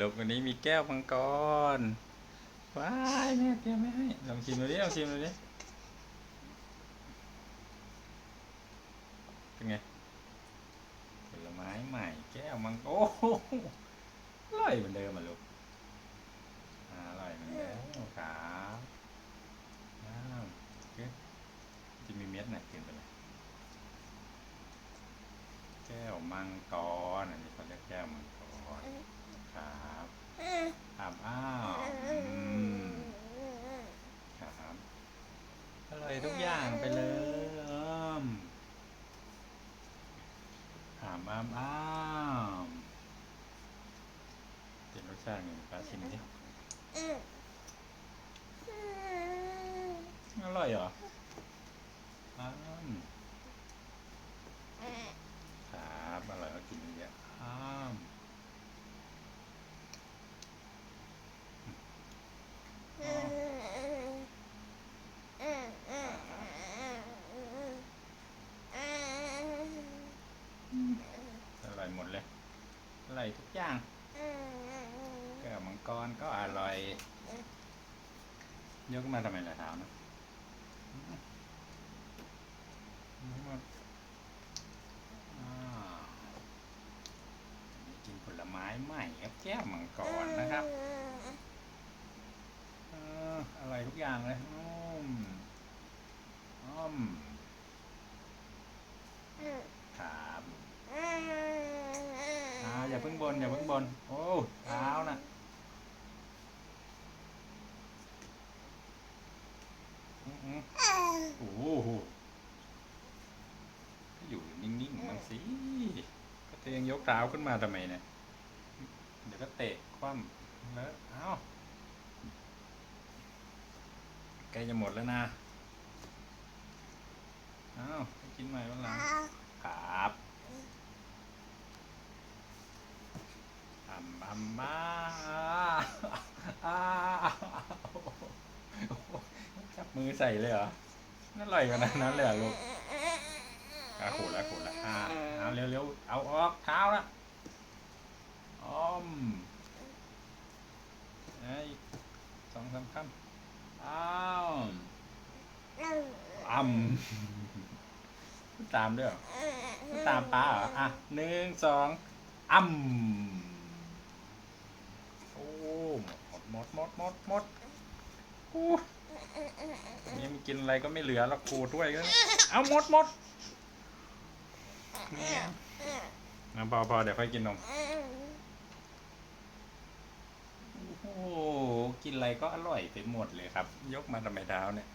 ลูกวันนี้มีแก้วมังกร ว้ายแม่เตรียมไม่ให้ ลองชิมดูดิลองชิมดูดิ เป็นไง ผลไม้ใหม่แก้วมังโอ้โหอร่อยเหมือนเดิมอะลูกอร่อยเหมือนเดิมครับอ้าวจะมีเม็ดไหนกินไปเลยแก้วมังกรอันนี้เขาเรียกแก้วมังกรครับครับอ้าวอืมครับอร่อย ทุกอย่างไปเลยอ้อมอ้ามอ้ามอ้ามเป็นรสชาติไงปลาชิมดิอร่อยเหรออ้ามครับอร่อยก็กินเยอะๆอ้ามอ ร่อยหมดเลย อร่อยทุกอย่างแก้วมังกรก็อร่อย ยกมาทำไมล่ะเท้านะยกมาอ่ากินผลไม้ใหม่ครับแก้วมังกรนะครับเอออร่อยทุกอย่างเลยอืมอ้อมครับอ่าอย่าเพิ่ง บนอย่าเพิ่งบน โอ้เท้านะอืมอืมโอ้โหอยู่นิ่งๆมันสิก็เตงยกเท้าขึ้นมาทำไมเนี่ย เดี๋ยวก็เตะคว่ำแล้วเอ้าใกล้จะหมดแล้วนะเอ้ากินใหม่วันหลังครับ อัมบัมมาอ้าวจับมือใส่เลยเหรอนั่นอร่อยขนาดนั้นเลยเหรอลูกอะขูดละขูดละอ่าเอาเร็วๆเอาออกเท้าละอ้อมไอ้สองสามคำอ้าวอ่ำตามด้วยเหรอตามป้าเหรออะหนึ่งสองอ่ำโอ้หม ดหมดหมดมดหมดอู้ยังมีกินอะไรก็ไม่เหลือแล้วครูด้วยก็เอาหมดหมดนี่ยนะพอพอเดี๋ยวค่อยกินนมโอ้โหกินอะไรก็อร่อยไปหมดเลยครับ ยกมาทำไมเท้าเนี่ย